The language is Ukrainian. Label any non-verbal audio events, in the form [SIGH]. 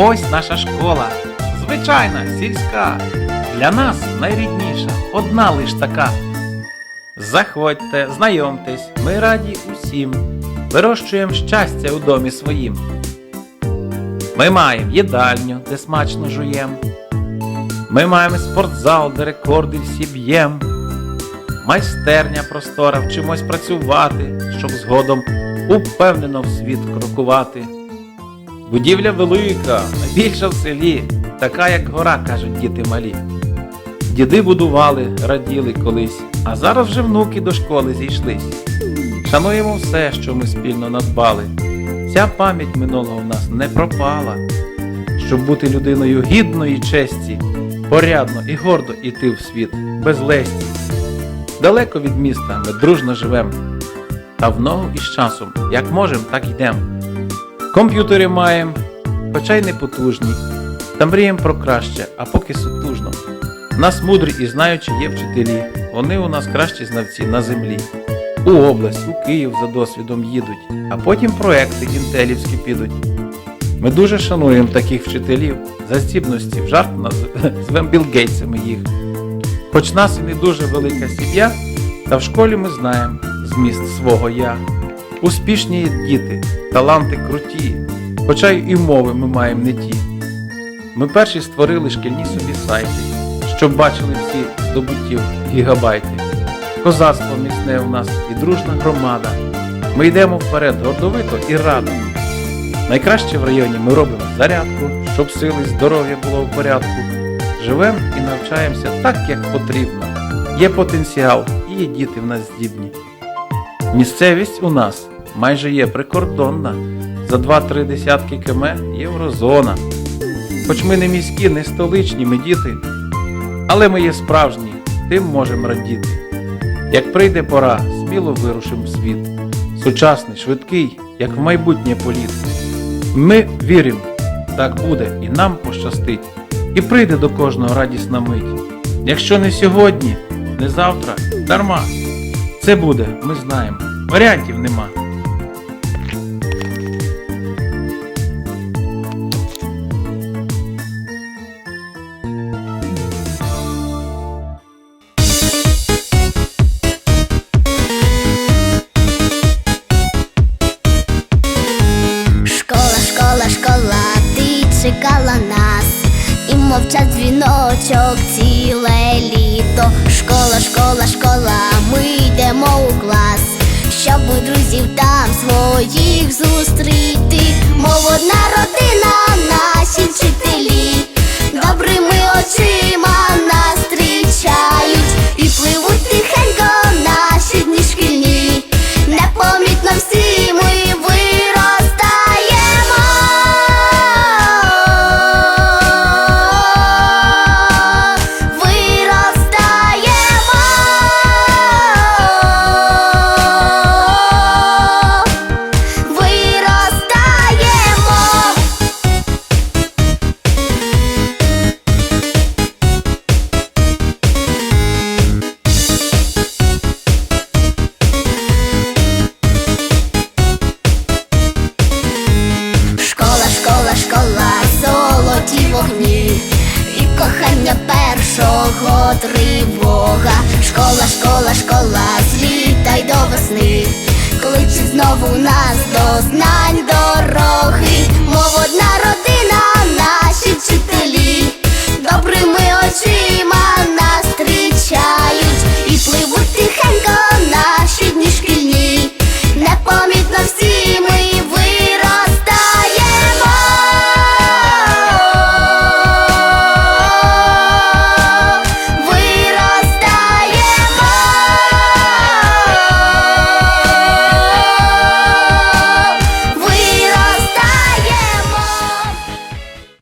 Ось наша школа, звичайна, сільська. Для нас найрідніша, одна лиш така. Заходьте, знайомтесь, ми раді усім, вирощуємо щастя у домі своїм. Ми маємо їдальню, де смачно жуєм. Ми маємо спортзал, де рекорди всі б'єм. Майстерня простора, вчимось працювати, щоб згодом упевнено в світ крокувати. Будівля велика, найбільша в селі, така як гора, кажуть діти малі. Діди будували, раділи колись, а зараз вже внуки до школи зійшлись. Шануємо все, що ми спільно надбали. Ця пам'ять минулого в нас не пропала. Щоб бути людиною гідної честі, порядно і гордо йти в світ, без лесті. Далеко від міста ми дружно живем, та в ногу із часом, як можем, так йдем. Комп'ютери маємо, хоча й не потужні, та мрієм про краще, а поки сутужно. Нас мудрі і знаючі є вчителі, вони у нас кращі знавці на землі. У область, у Київ за досвідом їдуть, а потім проекти інтелівські підуть. Ми дуже шануємо таких вчителів за здібності в жарт наз- [LAUGHS] звем Білл Гейтсами їх. Хоч нас і не дуже велика сім'я, та в школі ми знаємо зміст свого я. Успішні діти, таланти круті, хоча й мови ми маємо не ті. Ми перші створили шкільні собі сайти, щоб бачили всі здобуттів гігабайти. Козацтво міцне у нас і дружна громада. Ми йдемо вперед гордовито і радо. Найкраще в районі ми робимо зарядку, щоб сили здоров'я було в порядку. Живемо і навчаємося так, як потрібно. Є потенціал і є діти в нас здібні. Місцевість у нас майже є прикордонна. За 2-3 десятки км єврозона. Хоч ми не міські, не столичні, ми діти, але ми є справжні, тим можемо радіти. Як прийде пора, сміло вирушимо в світ. Сучасний, швидкий, як в майбутнє політ. Ми віримо, так буде і нам пощастить, і прийде до кожного радісна мить. Якщо не сьогодні, не завтра, дарма. Це буде, ми знаємо. Варіантів нема. Школа, школа, школа, ти чекала нас, і мовчать дзвіночок ціле літо. Кохання першого тривога. Школа, школа, школа, злітай до весни, кличе знову нас до знань.